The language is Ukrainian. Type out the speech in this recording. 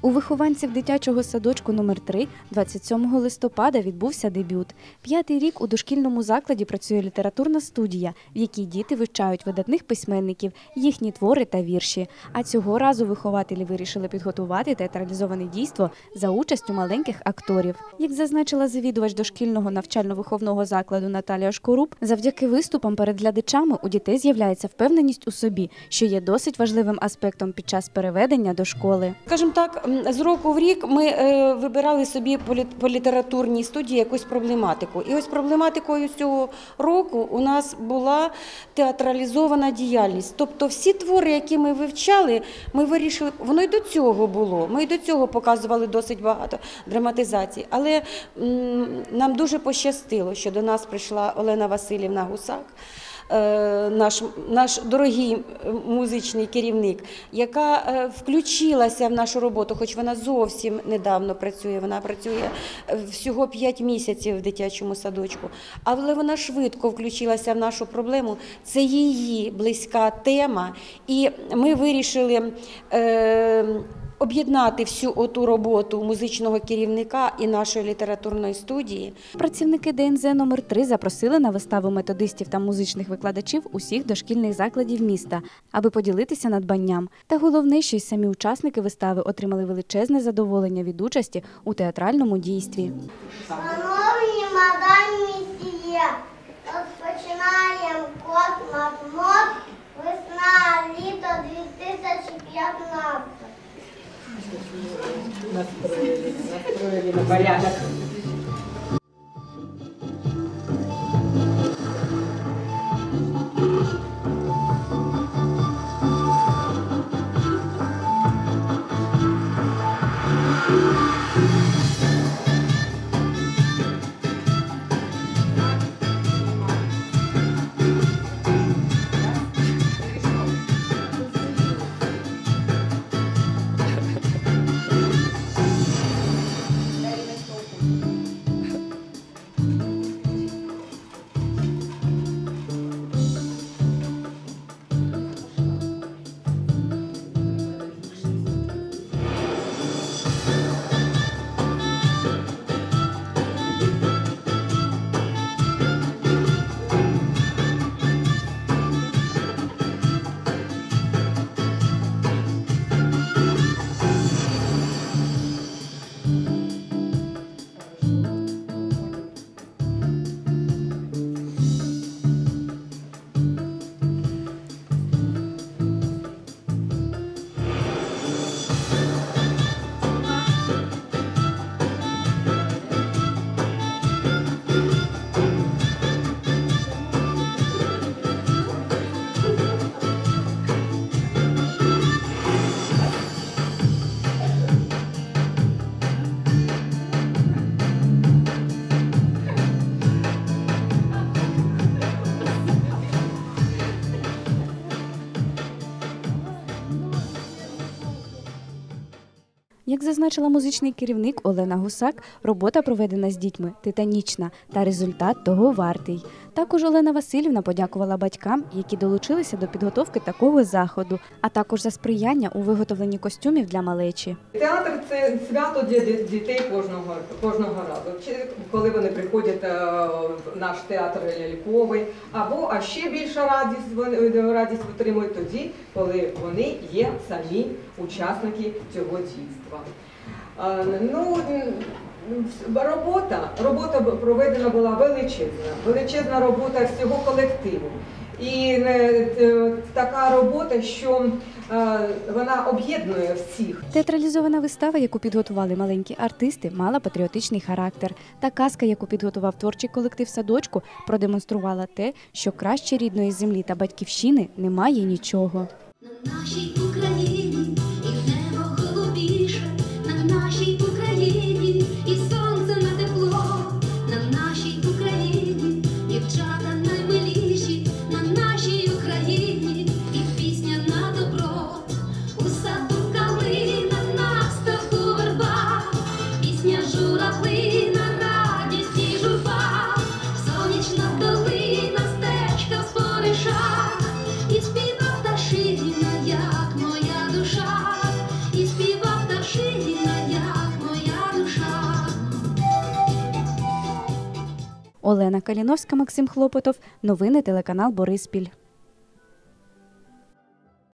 У вихованців дитячого садочку номер 3 27 листопада відбувся дебют. П'ятий рік у дошкільному закладі працює літературна студія, в якій діти вивчають видатних письменників, їхні твори та вірші. А цього разу вихователі вирішили підготувати театралізоване дійство за участю маленьких акторів. Як зазначила завідувач дошкільного навчально-виховного закладу Наталія Шкоруб, завдяки виступам перед глядачами у дітей з'являється впевненість у собі, що є досить важливим аспектом під час переведення до школи. Скажімо так, з року в рік ми е, вибирали собі по, літературній студії якусь проблематику. І ось проблематикою цього року у нас була театралізована діяльність. Тобто всі твори, які ми вивчали, ми вирішили, воно й до цього було. Ми й до цього показували досить багато драматизацій. Але нам дуже пощастило, що до нас прийшла Олена Васильівна Гусак. Е, Наш, наш дорогий музичний керівник, яка е, включилася в нашу роботу, хоч вона зовсім недавно працює. Вона працює е, всього 5 місяців в дитячому садочку, але вона швидко включилася в нашу проблему. Це її близька тема, і ми вирішили. Е, Об'єднати всю оту роботу музичного керівника і нашої літературної студії Працівники ДНЗ номер 3 запросили на виставу методистів та музичних викладачів усіх дошкільних закладів міста, аби поділитися надбанням. Та головне, що й самі учасники вистави отримали величезне задоволення від участі у театральному дійстві. Шановні мадам Payaso. Як зазначила музичний керівник Олена Гусак, робота проведена з дітьми титанічна та результат того вартий. Також Олена Васильівна подякувала батькам, які долучилися до підготовки такого заходу, а також за сприяння у виготовленні костюмів для малечі. Театр це свято для дітей кожного, кожного разу. Коли вони приходять е, в наш театр ляльковий, або а ще більша радість вони радість отримують тоді, коли вони є самі учасники цього дійства. Е, Ну, робота, робота проведена була величезна, величезна робота всього колективу. І е, е, така робота, що е, вона об'єднує всіх. Театралізована вистава, яку підготували маленькі артисти, мала патріотичний характер. Та казка, яку підготував творчий колектив садочку, продемонструвала те, що краще рідної землі та батьківщини немає нічого. На нашій Олена Каліновська, Максим Хлопотов. Новини телеканал Бориспіль.